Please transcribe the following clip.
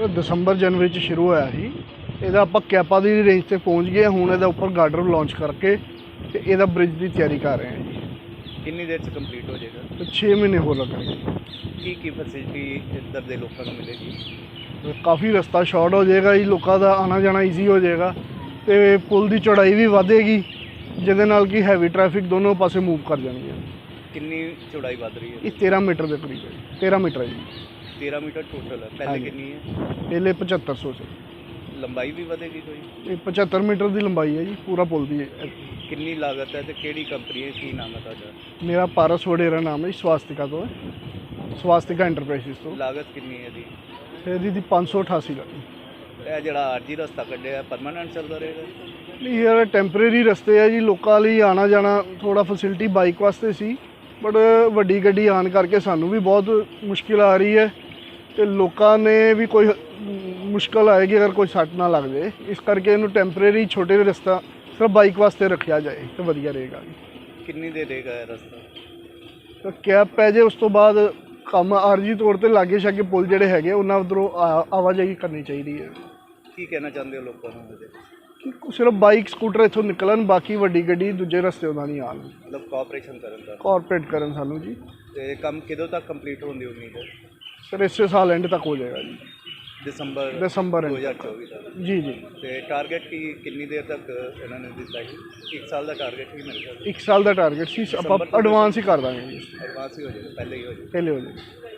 ਦਸੰਬਰ ਜਨਵਰੀ ਚ ਸ਼ੁਰੂ ਹੋਇਆ ਸੀ। ਇਹਦਾ ਆਪਾਂ ਕੈਪਾ ਦੀ ਰੇਂਜ ਤੇ ਪਹੁੰਚ ਗਏ ਹਾਂ। ਹੁਣ ਇਹਦਾ ਉੱਪਰ ਗਾਰਡਰ ਲਾਂਚ ਕਰਕੇ ਤੇ ਇਹਦਾ ਬ੍ਰਿਜ ਦੀ ਤਿਆਰੀ ਕਰ ਰਹੇ ਹਾਂ ਜੀ। ਕਿੰਨੀ ਦੇਰ ਚ ਕੰਪਲੀਟ ਹੋ ਜਾਏਗਾ? ਤੇ 6 ਮਹੀਨੇ ਹੋਰ ਲੱਗਣਗੇ ਕੀ ਕੀ ਫੈਸਿਲਿਟੀ ਇੱਧਰ ਦੇ ਲੋਕਾਂ ਨੂੰ ਮਿਲੇਗੀ ਕਾਫੀ ਰਸਤਾ ਸ਼ਾਰਟ ਹੋ ਜਾਏਗਾ ਜੀ ਲੋਕਾਂ ਦਾ ਆਣਾ ਜਾਣਾ ਈਜ਼ੀ ਹੋ ਜਾਏਗਾ ਤੇ ਪੁਲ ਦੀ ਚੌੜਾਈ ਵੀ ਵਧੇਗੀ ਜਿਹਦੇ ਨਾਲ ਕਿ ਹੈਵੀ ਟ੍ਰੈਫਿਕ ਦੋਨੋਂ ਪਾਸੇ ਮੂਵ ਕਰ ਜਾਣਗੀਆਂ। ਕਿੰਨੀ ਚੌੜਾਈ ਵੱਧ ਰਹੀ ਹੈ? ਇਹ 13 ਮੀਟਰ ਦੇ ਕਰੀਬ ਹੈ ਜੀ। 13 ਮੀਟਰ ਹੈ ਜੀ। 13 ਮੀਟਰ ਟੋਟਲ ਹੈ ਪਹਿਲੇ ਹਾਂਜੀ। ਕਿੰਨੀ ਹੈ? ਪਹਿਲੇ 7500 ਸੀ ਲੰਬਾਈ ਵੀ ਵਧੇਗੀ ਕੋਈ? ਇਹ 75 ਮੀਟਰ ਦੀ ਲੰਬਾਈ ਹੈ ਜੀ ਪੂਰਾ ਪੁਲ ਦੀ ਹੈ। ਕਿੰਨੀ ਲਾਗਤ ਹੈ ਤੇ ਕਿਹੜੀ ਕੰਪਨੀ ਹੈ? ਕੀ ਨਾਮ ਹੈ ਤੁਹਾਡਾ? ਮੇਰਾ ਪਾਰਸ ਵਡੇਰਾ ਨਾਮ ਹੈ ਜੀ, ਸਵਾਸਤਿਕਾ ਤੋਂ। ਹੈ ਸਵਾਸਤਿਕਾ ਐਂਟਰਪ੍ਰਾਈਜ਼ਸ ਤੋਂ। ਲਾਗਤ ਕਿੰਨੀ ਹੈ ਦੀ ਇਹਦੀ ਦੀ 588 ਲੱਗੀ ਇਹ ਜਿਹੜਾ ਆਰਜੀ ਰਸਤਾ ਕੱਢਿਆ ਪਰਮਾਨੈਂਟ ਚੱਲਦਾ ਰਹੇਗਾ? ਨਹੀਂ ਇਹ ਟੈਂਪਰੇਰੀ ਰਸਤੇ ਹੈ ਜੀ ਲੋਕਾਂ ਲਈ ਆਣਾ ਜਾਣਾ ਥੋੜਾ ਫੈਸਿਲਿਟੀ ਬਾਈਕ ਵਾਸਤੇ ਸੀ ਬਟ ਵੱਡੀ ਗੱਡੀ ਆਣ ਕਰਕੇ ਸਾਨੂੰ ਵੀ ਬਹੁਤ ਮੁਸ਼ਕਿਲ ਆ ਰਹੀ ਹੈ। ਤੇ ਲੋਕਾਂ ਨੇ ਵੀ ਕੋਈ ਮੁਸ਼ਕਲ ਆਏਗੀ ਅਗਰ ਕੋਈ ਸੱਟ ਨਾ ਲੱਗ ਜਾਏ। ਇਸ ਕਰਕੇ ਇਹਨੂੰ ਟੈਂਪਰੇਰੀ ਛੋਟੇ ਰਸਤਾ ਸਿਰਫ ਬਾਈਕ ਵਾਸਤੇ ਰੱਖਿਆ ਜਾਏ ਤੇ ਵਧੀਆ ਰਹੇਗਾ ਕਿੰਨੀ ਦੇ ਦੇਗਾ ਇਹ ਰਸਤਾ? ਤਾਂ ਕੈਬ ਪੈ ਜੇ ਉਸ ਤੋਂ ਬਾਅਦ ਕੰਮ ਆਰਜੀ ਤੌਰ ਤੇ ਲਾਗੇ ਛਾਗੇ ਪੁਲ ਜਿਹੜੇ ਹੈਗੇ ਉਹਨਾਂ ਉਧਰੋਂ ਆਵਾਜਾਈ ਕਰਨੀ ਚਾਹੀਦੀ ਹੈ। ਕੀ ਕਹਿਣਾ ਚਾਹੁੰਦੇ ਹੋ ਲੋਕਾਂ ਨੂੰ ਇਹਦੇ ਕਿ ਸਿਰਫ ਬਾਈਕ ਸਕੂਟਰ ਇੱਥੋਂ ਨਿਕਲਣ ਬਾਕੀ ਵੱਡੀ ਗੱਡੀ ਦੂਜੇ ਰਸਤੇ ਉਹਨਾਂ ਨਹੀਂ ਆਉਣ। ਮਤਲਬ ਕੋਆਪਰੇਸ਼ਨ ਕਰਨ ਦਾ। ਕਾਰਪੋਰੇਟ ਕਰਨ ਸਾਨੂੰ ਜੀ। ਤੇ ਕੰਮ ਕਦੋਂ ਤੱਕ ਕੰਪਲੀਟ ਹੋਣ ਦੀ ਉਮੀਦ ਹੈ? ਸਰ ਇਸੇ ਸਾਲ ਐਂਡ ਤੱਕ ਹੋ ਜਾਏਗਾ ਜੀ। ਦਸੰਬਰ ਦਸੰਬਰ end 2024 ਤੱਕ ਜੀ ਜੀ। ਤੇ ਟਾਰਗੇਟ ਕੀ ਕਿੰਨੀ ਦੇਰ ਤੱਕ ਇਹਨਾਂ ਨੇ ਦਿੱਤਾ ਸੀ? ਇੱਕ ਸਾਲ ਦਾ ਟਾਰਗੇਟ ਹੀ ਮੇਰੇ ਖਿਆਲ ਇੱਕ ਸਾਲ ਦਾ ਟਾਰਗੇਟ ਸੀ ਆਪਾਂ ਐਡਵਾਂਸ ਹੀ ਕਰ ਦਾਂਗੇ ਜੀ। ਐਡਵਾਂਸ ਹੀ ਹੋ ਜਾਏਗਾ ਪਹਿਲੇ ਹੀ ਹੋ ਜਾਏਗਾ ਪਹਿਲੇ ਹੋ ਜਾਏਗਾ।